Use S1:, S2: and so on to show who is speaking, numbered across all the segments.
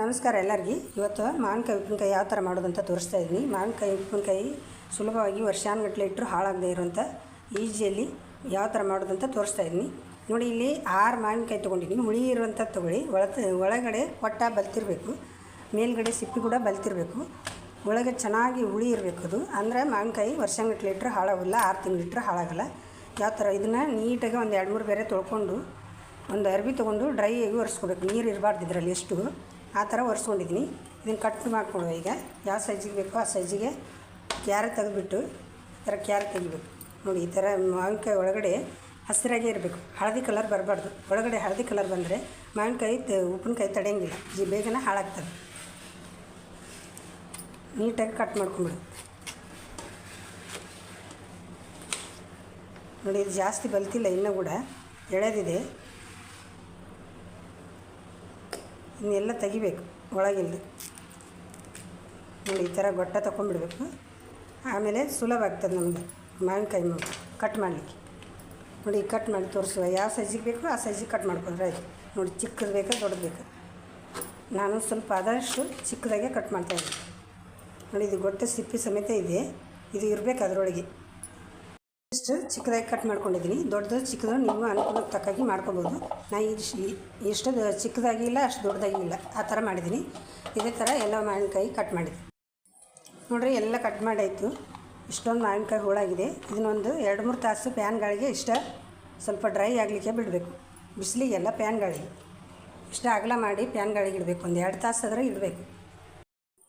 S1: ನಮಸ್ಕಾರ ಎಲ್ಲರಿಗೂ. ಇವತ್ತು ಮಾವಿನಕಾಯಿ ಉಪ್ಪಿನಕಾಯಿ ಯಾವ ಥರ ಮಾಡೋದಂತ ತೋರಿಸ್ತಾ ಇದ್ದೀನಿ. ಮಾವಿನಕಾಯಿ ಉಪ್ಪಿನಕಾಯಿ ಸುಲಭವಾಗಿ ವರ್ಷಾನುಗಟ್ಟಲೆ ಇಟ್ಟರು ಹಾಳಾಗದೇ ಇರುವಂಥ ಈಜಿಯಲ್ಲಿ ಯಾವ ಥರ ಮಾಡೋದಂತ ತೋರಿಸ್ತಾ ಇದ್ದೀನಿ. ನೋಡಿ, ಇಲ್ಲಿ ಆರು ಮಾವಿನಕಾಯಿ ತೊಗೊಂಡಿದ್ದೀನಿ. ಹುಳಿ ಇರುವಂಥ ತೊಗೊಳ್ಳಿ. ಒಳತ, ಒಳಗಡೆ ಹೊಟ್ಟ ಬಲ್ತಿರಬೇಕು. ಮೇಲ್ಗಡೆ ಸಿಪ್ಪಿ ಕೂಡ ಬಲ್ತಿರಬೇಕು. ಒಳಗೆ ಚೆನ್ನಾಗಿ ಹುಳಿ ಇರಬೇಕು ಅದು. ಅಂದರೆ ಮಾವಿನಕಾಯಿ ವರ್ಷಾನುಗಟ್ಟಲೆ ಇಟ್ಟರೆ ಹಾಳಾಗಲ್ಲ, ಆರು ತಿಂಗಳು ಇಟ್ಟರೆ ಹಾಳಾಗಲ್ಲ. ಯಾವ ಥರ? ಇದನ್ನು ನೀಟಾಗಿ ಒಂದು ಎರಡು ಮೂರು ಬೇರೆ ತೊಳ್ಕೊಂಡು, ಒಂದು ಅರ್ಬಿ ತೊಗೊಂಡು ಡ್ರೈ ಆಗಿ ಒರೆಸ್ಕೋಬೇಕು. ನೀರು ಇರಬಾರ್ದು ಇದರಲ್ಲಿ ಎಷ್ಟು. ಆ ಥರ ಒರೆಸ್ಕೊಂಡಿದ್ದೀನಿ. ಇದನ್ನು ಕಟ್ ಮಾಡಿಕೊಡುವ ಈಗ. ಯಾವ ಸೈಜಿಗೆ ಬೇಕೋ ಆ ಸೈಜಿಗೆ ಕ್ಯಾರೆ ತೆಗೆದುಬಿಟ್ಟು ಈ ಥರ ಕ್ಯಾರೆ ತೆಗಿಬೇಕು. ನೋಡಿ, ಈ ಥರ ಮಾವಿನಕಾಯಿ ಒಳಗಡೆ ಹಸಿರಾಗೇ ಇರಬೇಕು. ಹಳದಿ ಕಲರ್ ಬರಬಾರ್ದು. ಒಳಗಡೆ ಹಳದಿ ಕಲರ್ ಬಂದರೆ ಮಾವಿನಕಾಯಿ ಉಪ್ಪಿನಕಾಯಿ ತಡೆಯಂಗಿಲ್ಲ. ಜಿ, ಬೇಗನೆ ಹಾಳಾಗ್ತದೆ. ನೀಟಾಗಿ ಕಟ್ ಮಾಡ್ಕೊಂಬಿಡು. ನೋಡಿ, ಇದು ಜಾಸ್ತಿ ಬಲ್ತಿಲ್ಲ, ಇನ್ನೂ ಕೂಡ ಎಳೆದಿದೆ. ಇನ್ನೆಲ್ಲ ತೆಗಿಬೇಕು, ಒಳಗಿಂದು. ನೋಡಿ, ಈ ಥರ ಗೊಟ್ಟ ತೊಗೊಂಡ್ಬಿಡ್ಬೇಕು ಆಮೇಲೆ ಸುಲಭ ಆಗ್ತದೆ ನಮಗೆ ಮಾವಿನಕಾಯಿ ಕಟ್ ಮಾಡಲಿಕ್ಕೆ. ನೋಡಿ ಕಟ್ ಮಾಡಿ ತೋರಿಸುವ, ಯಾವ ಸೈಜಿಗೆ ಬೇಕೋ, ಆ ಸೈಜಿಗೆ ಕಟ್ ಮಾಡ್ಕೊಂಡ್ರೆ ಆಯ್ತು ನೋಡಿ, ಚಿಕ್ಕದು ಬೇಕಾ, ದೊಡ್ಡದು ಬೇಕಾ? ನಾನು ಸ್ವಲ್ಪ ಆದಷ್ಟು ಚಿಕ್ಕದಾಗೆ ಕಟ್ ಮಾಡ್ತಾಯಿದ್ದೀನಿ ನೋಡಿ, ಇದು ಗೊಟ್ಟ ಸಿಪ್ಪೆ ಸಮೇತ ಇದೆ. ಇದು ಇರಬೇಕು ಅದರೊಳಗೆ. ಇಷ್ಟು ಚಿಕ್ಕದಾಗಿ ಕಟ್ ಮಾಡ್ಕೊಂಡಿದ್ದೀನಿ. ದೊಡ್ಡದು, ಚಿಕ್ಕದು ನಿಮ್ಮ ಅನುಕೂಲಕ್ಕೆ ತಕ್ಕಾಗಿ ಮಾಡ್ಕೊಬೋದು. ನಾನು ಇಷ್ಟು ಎಷ್ಟು ಚಿಕ್ಕದಾಗಿಲ್ಲ, ಅಷ್ಟು ದೊಡ್ಡದಾಗಿ ಇಲ್ಲ ಆ ಥರ ಮಾಡಿದ್ದೀನಿ. ಇದೇ ಥರ ಎಲ್ಲ ಮಾವಿನಕಾಯಿ ಕಟ್ ಮಾಡಿದ್ದೀನಿ ನೋಡಿರಿ, ಎಲ್ಲ ಕಟ್ ಮಾಡಾಯಿತು. ಇಷ್ಟೊಂದು ಮಾವಿನಕಾಯಿ ಹೋಳಾಗಿದೆ. ಇದನ್ನೊಂದು ಎರಡು, ಮೂರು ತಾಸು ಪ್ಯಾನ್ ಗಾಳಿಗೆ ಇಷ್ಟ ಸ್ವಲ್ಪ ಡ್ರೈ ಆಗಲಿಕ್ಕೆ ಬಿಡಬೇಕು. ಬಿಸಿಲಿಗೆಲ್ಲ ಪ್ಯಾನ್ ಗಾಳಿಗೆ ಇಷ್ಟ ಅಗಲ ಮಾಡಿ ಪ್ಯಾನ್ ಗಾಳಿಗೆ ಇಡಬೇಕು. ಒಂದು ಎರಡು ತಾಸು ಆದರೆ ಇಡಬೇಕು.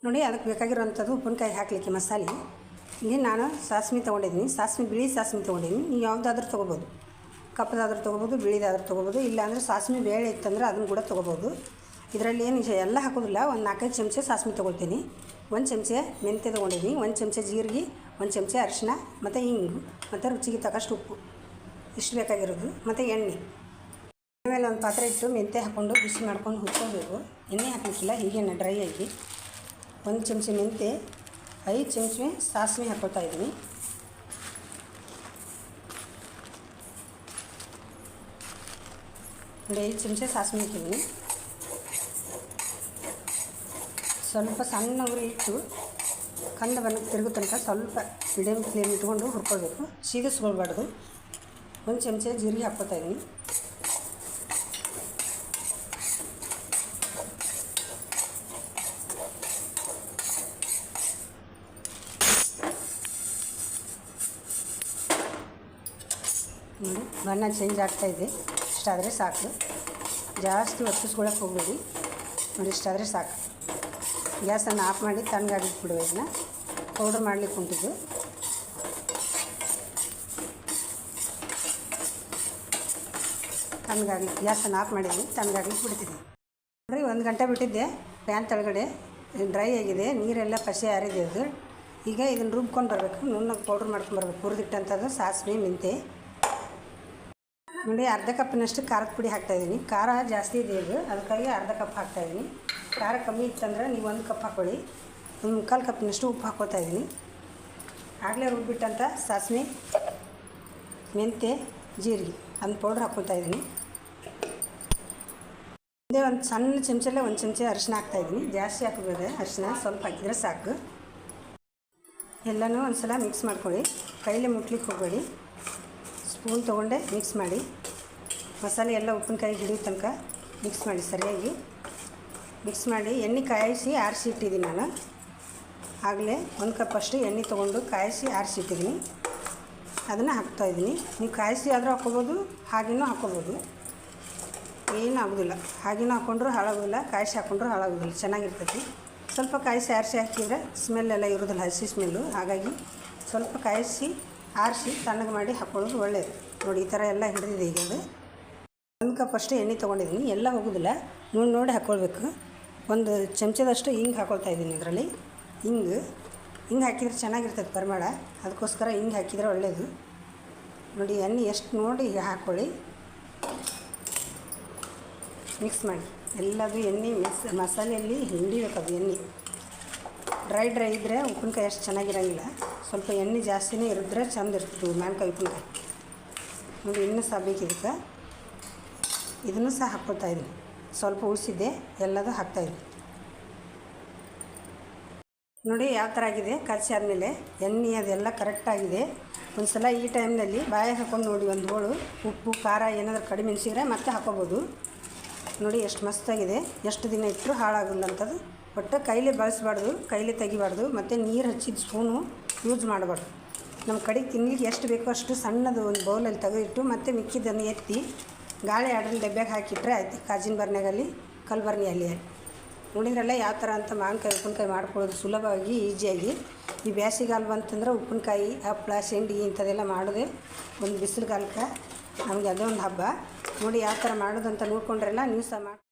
S1: ನೋಡಿ, ಅದಕ್ಕೆ ಬೇಕಾಗಿರೋವಂಥದ್ದು ಉಪ್ಪಿನಕಾಯಿ ಹಾಕಲಿಕ್ಕೆ ಮಸಾಲೆ. ಇಲ್ಲಿ ನಾನು ಸಾಸ್ಮಿ ತೊಗೊಂಡಿದ್ದೀನಿ. ಸಾಸ್ಮಿ, ಬಿಳಿ ಸಾಸ್ಮಿ ತೊಗೊಂಡಿದ್ದೀನಿ. ನೀವು ಯಾವುದಾದ್ರೂ ತೊಗೋಬೋದು. ಕಪ್ಪದಾದ್ರೂ ತೊಗೋಬೋದು, ಬಿಳಿದಾದ್ರೂ ತೊಗೋಬೋದು, ಇಲ್ಲಾಂದರೆ ಸಾಸ್ಮಿ ಬೇಳೆ ಇತ್ತಂದ್ರೆ ಅದನ್ನು ಕೂಡ ತೊಗೋಬೋದು. ಇದರಲ್ಲಿ ಏನು ಎಲ್ಲ ಹಾಕೋದಿಲ್ಲ. ಒಂದು ನಾಲ್ಕೈದು ಚಮಚ ಸಾಸ್ಮಿ ತೊಗೊಳ್ತೀನಿ. ಒಂದು ಚಮಚ ಮೆಂತ್ಯ ತೊಗೊಂಡಿದ್ದೀನಿ. ಒಂದು ಚಮಚ ಜೀರಿಗೆ, ಒಂದು ಚಮಚ ಅರಿಶಿನ ಮತ್ತು ಹಿಂಗು, ಮತ್ತು ರುಚಿಗೆ ತಕ್ಕಷ್ಟು ಉಪ್ಪು. ಇಷ್ಟು ಬೇಕಾಗಿರೋದು? ಮತ್ತು ಎಣ್ಣೆ. ಆಮೇಲೆ ಒಂದು ಪಾತ್ರೆ ಇಟ್ಟು ಮೆಂತ್ಯ ಹಾಕ್ಕೊಂಡು ಬಿಸಿ ಮಾಡ್ಕೊಂಡು ಹುಚ್ಕೋಬೇಕು ಎಣ್ಣೆ ಹಾಕಲಿಕ್ಕಿಲ್ಲ ಹೀಗೆ ಡ್ರೈ ಆಗಿ. ಒಂದು ಚಮಚ ಮೆಂತ್ಯ ಐದು ಚಮಚ ಸಾಸಿವೆ ಹಾಕ್ಕೊಳ್ತಾ ಇದ್ದೀನಿ ಒಂದು ಐದು ಚಮಚ ಸಾಸಿವೆ ಹಾಕಿದ್ದೀನಿ ಸ್ವಲ್ಪ ಸಣ್ಣ ಉರಿ ಇಟ್ಟು ಕಂದ ಬಣ್ಣಕ್ಕೆ ತಿರುಗೋ ತನಕ ಸ್ವಲ್ಪ ಮೀಡಿಯಮ್ ಫ್ಲೇಮ್ ಇಟ್ಕೊಂಡು ಹುರ್ಕೋಬೇಕು ಸೀದಿಸ್ಕೊಳ್ಬಾರ್ದು ಒಂದು ಚಮಚ ಜೀರಿಗೆ ಹಾಕ್ಕೊತಾ ಇದ್ದೀನಿ ನೋಡಿ, ಬಣ್ಣ ಚೇಂಜ್ ಆಗ್ತಾಯಿದೆ ಇಷ್ಟಾದರೆ ಸಾಕು. ಜಾಸ್ತಿ ಒತ್ತಿಸ್ಕೊಳಕ್ಕೆ ಹೋಗಬೇಡಿ. ನೋಡಿ ಇಷ್ಟಾದರೆ ಸಾಕು. ಗ್ಯಾಸನ್ನು ಆಫ್ ಮಾಡಿ ತಣ್ಣಗಾಗಿಟ್ಟು ಬಿಡುವ ಇದನ್ನ. ಪೌಡ್ರ್ ಮಾಡ್ಲಿಕ್ಕೆ ಉಂಟಿದ್ದು ತಣ್ಣಗಾಗಿ ಗ್ಯಾಸನ್ನು ಆಫ್ ಮಾಡಿದ್ವಿ ತಣ್ಣಗಾಗಿ ಬಿಡ್ತಿದ್ದೆ ನೋಡಿರಿ ಒಂದು ಗಂಟೆ ಬಿಟ್ಟಿದ್ದೆ, ಪ್ಯಾನ್ ತಳಗಡೆ. ಡ್ರೈ ಆಗಿದೆ, ನೀರೆಲ್ಲ ಪಸೆ ಆರಿದೆ ಈಗ ಇದನ್ನು ರುಬ್ಕೊಂಡು ಬರಬೇಕು, ನುಣ್ಣಗೆ ಪೌಡ್ರ್ ಮಾಡ್ಕೊಂಡು ಬರಬೇಕು, ಹುರಿದಿಟ್ಟಂಥದ್ದು ಸಾಸಿವೆ ಮೆಂತೆ ನೋಡಿ, ಅರ್ಧ ಕಪ್ಪಿನಷ್ಟು ಖಾರದ ಪುಡಿ ಹಾಕ್ತಾಯಿದ್ದೀನಿ ಖಾರ ಜಾಸ್ತಿ ಇದೆ ಇದು. ಅದಕ್ಕಾಗಿ ಅರ್ಧ ಕಪ್ ಹಾಕ್ತಾಯಿದ್ದೀನಿ ಖಾರ ಕಮ್ಮಿ ಇತ್ತಂದ್ರೆ ನೀವು ಒಂದು ಕಪ್ ಹಾಕ್ಕೊಳ್ಳಿ ಒಂದು ಮುಕ್ಕಾಲು ಕಪ್ಪಿನಷ್ಟು ಉಪ್ಪು ಹಾಕ್ಕೋತಾ ಇದ್ದೀನಿ. ಆಗಲೇ ರುಬ್ಬಿಟ್ಟಂಥ ಸಾಸಿವೆ ಮೆಂತೆ ಜೀರಿಗೆ, ಅದನ್ನ ಪೌಡ್ರ್ ಹಾಕ್ಕೊತಾ ಇದ್ದೀನಿ. ಒಂದೇ ಒಂದು ಸಣ್ಣ ಚಮಚಲ್ಲೇ ಒಂದು ಚಮಚ ಅರಿಶಿನ ಹಾಕ್ತಾಯಿದ್ದೀನಿ ಜಾಸ್ತಿ ಹಾಕಬೇಡ, ಅರಿಶಿನ ಸ್ವಲ್ಪ ಹಾಕಿದರೆ ಸಾಕು. ಎಲ್ಲನೂ ಒಂದು ಸಲ ಮಿಕ್ಸ್ ಮಾಡ್ಕೊಳ್ಳಿ. ಕೈಲೇ ಮುಟ್ಲಿಕ್ಕೆ ಹೋಗಬೇಡಿ. ಸ್ಪೂನ್ ತೊಗೊಂಡೆ ಮಿಕ್ಸ್ ಮಾಡಿ. ಮಸಾಲೆ ಎಲ್ಲ ಉಪ್ಪಿನಕಾಯಿ ಹಿಡಿಯೋ ತನಕ ಮಿಕ್ಸ್ ಮಾಡಿ, ಸರಿಯಾಗಿ. ಮಿಕ್ಸ್ ಮಾಡಿ ಎಣ್ಣೆ ಕಾಯಿಸಿ ಆರಿಸಿ ಇಟ್ಟಿದ್ದೀನಿ ನಾನು. ಆಗಲೇ ಒಂದು ಕಪ್ ಅಷ್ಟು ಎಣ್ಣೆ ತೊಗೊಂಡು ಕಾಯಿಸಿ ಆರಿಸಿ ಇಟ್ಟಿದ್ದೀನಿ ಅದನ್ನು ಹಾಕ್ತಾಯಿದ್ದೀನಿ ನೀವು ಕಾಯಿಸಿ ಆದರೂ ಹಾಕ್ಕೋಬೋದು, ಹಾಗೇನೂ ಹಾಕ್ಕೋಬೋದು. ಏನೂ ಆಗೋದಿಲ್ಲ. ಹಾಗೇನೂ ಹಾಕ್ಕೊಂಡ್ರೂ ಹಾಳಾಗೋದಿಲ್ಲ. ಕಾಯಿಸಿ ಹಾಕ್ಕೊಂಡ್ರೂ ಹಾಳಾಗೋದಿಲ್ಲ. ಚೆನ್ನಾಗಿರ್ತೈತಿ. ಸ್ವಲ್ಪ ಕಾಯಿಸಿ ಆರಿಸಿ ಹಾಕಿದರೆ ಸ್ಮೆಲ್ ಎಲ್ಲ ಇರೋದಿಲ್ಲ, ಹಸಿ ಸ್ಮೆಲ್ಲು ಹಾಗಾಗಿ ಸ್ವಲ್ಪ ಕಾಯಿಸಿ ಆರಿಸಿ ತಣ್ಣಗೆ ಮಾಡಿ ಹಾಕ್ಕೊಳ್ಳೋದು ಒಳ್ಳೆಯದು ನೋಡಿ, ಈ ಥರ ಎಲ್ಲ ಹಿಡಿದಿದೆ ಈಗ ಅದು ಒಂದು ಕಪ್ಪಷ್ಟು ಎಣ್ಣೆ ತೊಗೊಂಡಿದ್ದೀನಿ. ಎಲ್ಲ ಹೋಗೋದಿಲ್ಲ. ನೋಡಿ ನೋಡಿ ಹಾಕ್ಕೊಳ್ಬೇಕು ಒಂದು ಚಮಚದಷ್ಟು ಹಿಂಗೆ ಹಾಕ್ಕೊಳ್ತಾ ಇದ್ದೀನಿ ಇದರಲ್ಲಿ. ಹಿಂಗೆ. ಹಿಂಗೆ ಹಾಕಿದರೆ ಚೆನ್ನಾಗಿರ್ತದೆ ಪರಿಮಳ. ಅದಕ್ಕೋಸ್ಕರ ಹಿಂಗೆ ಹಾಕಿದರೆ ಒಳ್ಳೆಯದು ನೋಡಿ, ಎಣ್ಣೆ ಎಷ್ಟು ನೋಡಿ ಹಾಕ್ಕೊಳ್ಳಿ ಮಿಕ್ಸ್ ಮಾಡಿ. ಎಲ್ಲದು ಎಣ್ಣೆ ಮಿಕ್ಸ್, ಮಸಾಲೆಯಲ್ಲಿ ಹಿಂಡಿಬೇಕು ಅದು ಎಣ್ಣೆ. ಡ್ರೈ ಡ್ರೈ ಇದ್ದರೆ ಉಪ್ಪಿನಕಾಯಿ ಎಷ್ಟು ಚೆನ್ನಾಗಿರೋಂಗಿಲ್ಲ. ಸ್ವಲ್ಪ ಎಣ್ಣೆ ಜಾಸ್ತಿನೇ ಇರಿದ್ರೆ ಚಂದ ಇರ್ತದೆ ಮ್ಯಾನ್ಕಾಯಿ ಉಪ್ಪಿನಕಾಯಿ ನೋಡಿ ಇನ್ನೂ ಸಹ ಬೇಕಿದ್ದಕ್ಕೆ ಇದನ್ನು ಸಹ ಹಾಕ್ಕೊಳ್ತಾ ಇದ್ದೀನಿ. ಸ್ವಲ್ಪ ಉಳಿಸಿದ್ದೆ, ಎಲ್ಲದೂ ಹಾಕ್ತಾಯಿದ್ದೀನಿ ನೋಡಿ, ಯಾವ ಥರ ಆಗಿದೆ? ಕಲಸಿ ಆದಮೇಲೆ ಎಣ್ಣೆ ಅದೆಲ್ಲ ಕರೆಕ್ಟಾಗಿದೆ ಒಂದು ಸಲ ಈ ಟೈಮ್ನಲ್ಲಿ ಬಾಯಿ ಹಾಕೊಂಡು ನೋಡಿ, ಒಂದು ಹೋಳು ಉಪ್ಪು, ಖಾರ ಏನಾದರೂ ಕಡಿಮೆ ಅನಿಸಿದ್ರೆ ಮತ್ತೆ ಹಾಕೋಬೋದು ನೋಡಿ, ಎಷ್ಟು ಮಸ್ತಾಗಿದೆ. ಎಷ್ಟು ದಿನ ಇಟ್ಟರು ಹಾಳಾಗಲ್ಲ ಅಂಥದ್ದು ಒಟ್ಟು ಕೈಲೇ ಬಳಸಬಾರ್ದು, ಕೈಲೇ ತೆಗಿಬಾರ್ದು, ಮತ್ತು ನೀರು ಹಚ್ಚಿದ ಸ್ಪೂನು ಯೂಸ್ ಮಾಡಬಾರ್ದು. ನಮ್ಮ ಕಡೆ ತಿನ್ನಲಿಕ್ಕೆ ಎಷ್ಟು ಬೇಕೋ ಅಷ್ಟು ಸಣ್ಣದು ಒಂದು ಬೌಲಲ್ಲಿ ತೆಗೆದಿಟ್ಟು ಮತ್ತೆ ಮಿಕ್ಕಿದ್ದನ್ನು ಎತ್ತಿ ಗಾಳಿ ಆಡಲ್ಲಿ ಡಬ್ಬ್ಯಾಗ ಹಾಕಿಟ್ರೆ ಆಯ್ತು. ಕಾಜಿನ ಬರ್ನ್ಯಾಗಲ್ಲಿ ಕಲ್ಬರ್ನಿಯಲ್ಲಿ ನೋಡಿದ್ರಲ್ಲ ಯಾವ ಥರ ಅಂತ ಮಾವಿನಕಾಯಿ, ಉಪ್ಪಿನಕಾಯಿ ಮಾಡ್ಕೊಳ್ಳೋದು ಸುಲಭವಾಗಿ, ಈಸಿಯಾಗಿ. ಈ ಬೇಸಿಗೆಗಾಲ ಬಂತಂದ್ರೆ ಉಪ್ಪಿನಕಾಯಿ ಹಪ್ಪಳ ಶೇಂಡಿ ಇಂಥದ್ದೆಲ್ಲ ಮಾಡೋದೆ ಒಂದು ಬಿಸಿಲುಗಾಲಕ್ಕೆ ನಮಗೆ ಒಂದು ಹಬ್ಬ. ನೋಡಿ ಯಾವ ಥರ ಮಾಡೋದು ಅಂತ ನೋಡ್ಕೊಂಡ್ರೆಲ್ಲ ನೀವು ಸಹ ಮಾಡಿ